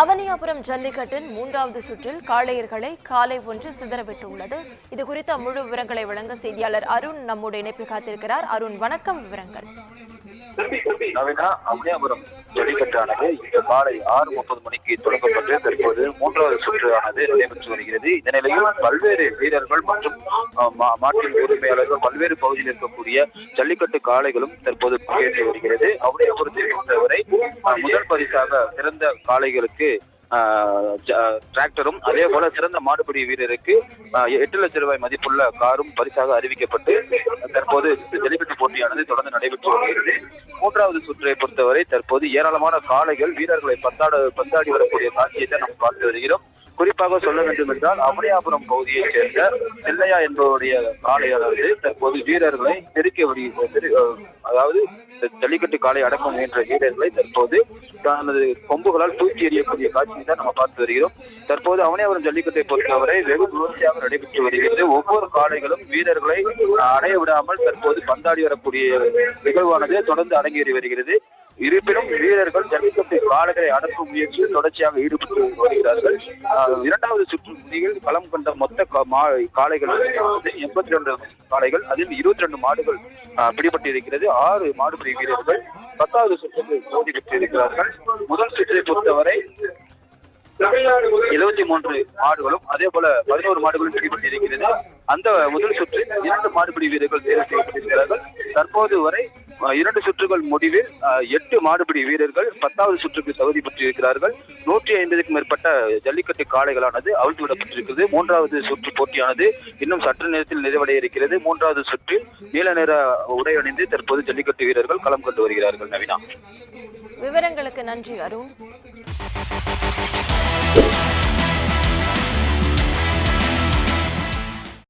அவனியாபுரம் ஜல்லிக்கட்டின் மூன்றாவது சுற்றில் காளையர்களை காலை ஒன்று சிதறவிட்டுள்ளது. இது குறித்த முழு விவரங்களை வழங்க செய்தியாளர் அருண் நம்முடைய இணைப்பில் காத்திருக்கிறார். அருண் வணக்கம் விவரங்கள். நவீனா அம்னியாபுரம் ஜல்லிக்கட்டானது இன்று காலை ஆறு முப்பது மணிக்கு தொடங்கப்பட்டு தற்போது மூன்றாவது சுற்றானது நடைபெற்று வருகிறது. இந்த நிலையில் பல்வேறு வீரர்கள் மற்றும் மா- மாட்டின் உரிமையாளர்கள் பல்வேறு பகுதியில் இருக்கக்கூடிய ஜல்லிக்கட்டு காளைகளும் தற்போது பங்கேற்று வருகிறது. அம்னியாபுரத்தை பொறுத்தவரை முதல் பரிசாக சிறந்த காளைகளுக்கு டிராக்டரும் அதே போல சிறந்த மாடுபிடி வீரருக்கு அஹ், எட்டு லட்சம் ரூபாய் மதிப்புள்ள காரும் பரிசாக அறிவிக்கப்பட்டு தற்போது ஜல்லிக்கட்டு போட்டியானது தொடர்ந்து நடைபெற்று வருகிறது. மூன்றாவது சுற்றை பொறுத்தவரை தற்போது ஏராளமான காளைகள் வீரர்களை பந்தாட பந்தாடி வரக்கூடிய காட்சியை தான் நாம் பார்த்து வருகிறோம். குறிப்பாக சொல்ல வேண்டும் என்றால் அவனியாபுரம் பகுதியைச் சேர்ந்த செல்லையா என்பவருடைய காளையானது தற்போது வீரர்களை தெருக்க வடி அதாவது ஜல்லிக்கட்டு காளை அடக்க முயன்ற வீரர்களை தற்போது தனது கொம்புகளால் தூக்கி எறியக்கூடிய காட்சியை தான் நம்ம பார்த்து வருகிறோம். தற்போது அவனியாபுரம் ஜல்லிக்கட்டை பொறுத்தவரை வெகு விமர்சையாக நடைபெற்று வருகிறது. ஒவ்வொரு காளைகளும் வீரர்களை அடைய விடாமல் தற்போது பந்தாடி வரக்கூடிய நிகழ்வானது தொடர்ந்து அடங்கேறி வருகிறது. இருப்பினும் வீரர்கள் ஜல்லிக்கட்டு காடுகளை அடக்கும் முயற்சியில் தொடர்ச்சியாக ஈடுபட்டு வருகிறார்கள். இரண்டாவது சுற்று முடிவில் களம் கொண்ட மொத்த கா- மா- காளைகள் எண்பத்தி ரெண்டு காளைகள் அதில் இருபத்தி ரெண்டு மாடுகள் ஆஹ் பிடிபட்டு இருக்கிறது ஆறு மாடுபிடி வீரர்கள் பத்தாவது சுற்றுக்கு போட்டி பெற்று இருக்கிறார்கள் முதல் சுற்றை பொறுத்தவரை எழுபத்தி மூன்று மாடுகளும் அதே போல பதினோரு மாடுகளும் பிடிபட்டு இருக்கிறது அந்த முதல் சுற்றில் இரண்டு மாடுபிடி வீரர்கள் தேர்வு செய்யப்பட்டிருக்கிறார்கள். தற்போது வரை இரண்டு சுற்றுகள் முடிவில் எட்டு மாடுபிடி வீரர்கள் பத்தாவது சுற்றுக்கு தகுதி பெற்றிருக்கிறார்கள். நூற்றி ஐம்பதுக்கும் மேற்பட்ட ஜல்லிக்கட்டு காளைகளானது அவிழ்த்து விடப்பட்டிருக்கிறது மூன்றாவது சுற்று போட்டியானது இன்னும் சற்று நேரத்தில் நிறைவடைய இருக்கிறது. மூன்றாவது சுற்றில் நீல நிற உடை அணிந்து தற்போது ஜல்லிக்கட்டு வீரர்கள் களம் கண்டு வருகிறார்கள். நவீனா. விவரங்களுக்கு நன்றி அருண்.